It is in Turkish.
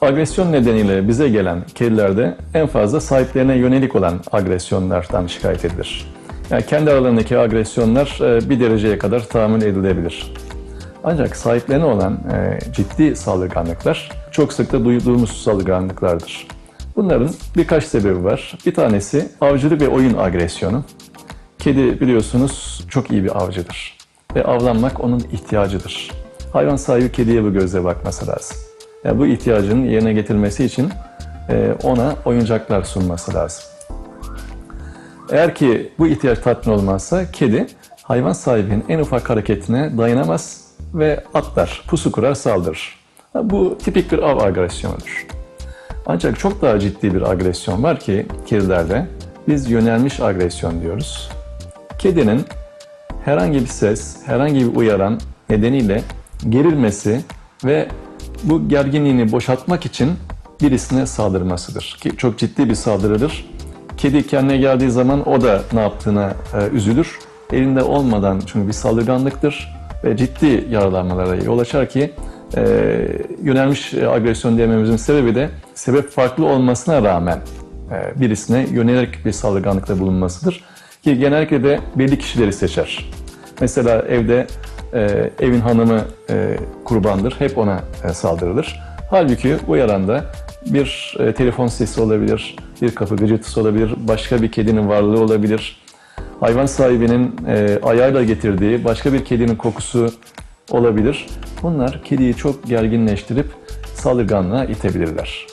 Agresyon nedeniyle bize gelen kedilerde en fazla sahiplerine yönelik olan agresyonlardan şikayet edilir. Yani kendi aralarındaki agresyonlar e, bir dereceye kadar tahammül edilebilir. Ancak sahiplerine olan e, ciddi saldırganlıklar çok sık da duyduğumuz saldırganlıklardır. Bunların birkaç sebebi var. Bir tanesi avcılık ve oyun agresyonu. Kedi biliyorsunuz çok iyi bir avcıdır ve avlanmak onun ihtiyacıdır. Hayvan sahibi kediye bu gözle bakması lazım. Yani bu ihtiyacının yerine getirilmesi için e, ona oyuncaklar sunması lazım. Eğer ki bu ihtiyaç tatmin olmazsa kedi hayvan sahibinin en ufak hareketine dayanamaz ve atlar, pusu kurar, saldırır. Bu tipik bir av agresyonudur. Ancak çok daha ciddi bir agresyon var ki kedilerde biz yönelmiş agresyon diyoruz. Kedinin herhangi bir ses, herhangi bir uyaran nedeniyle gerilmesi ve bu gerginliğini boşaltmak için birisine saldırmasıdır. Ki çok ciddi bir saldırıdır. Kedi kendine geldiği zaman o da ne yaptığına e, üzülür. Elinde olmadan çünkü bir saldırganlıktır ve ciddi yaralanmalara yol açar ki e, yönelmiş e, agresyon diyememizin sebebi de sebep farklı olmasına rağmen e, birisine yönelik bir saldırganlıkta bulunmasıdır. Ki genellikle de belli kişileri seçer. Mesela evde e, evin hanımı e, kurbandır, hep ona e, saldırılır. Halbuki bu yaranda bir e, telefon sesi olabilir, bir kapı gıcırtısı olabilir, başka bir kedinin varlığı olabilir. Hayvan sahibinin e, ayağıyla getirdiği başka bir kedinin kokusu olabilir. Bunlar kediyi çok gerginleştirip saldırganlığa itebilirler.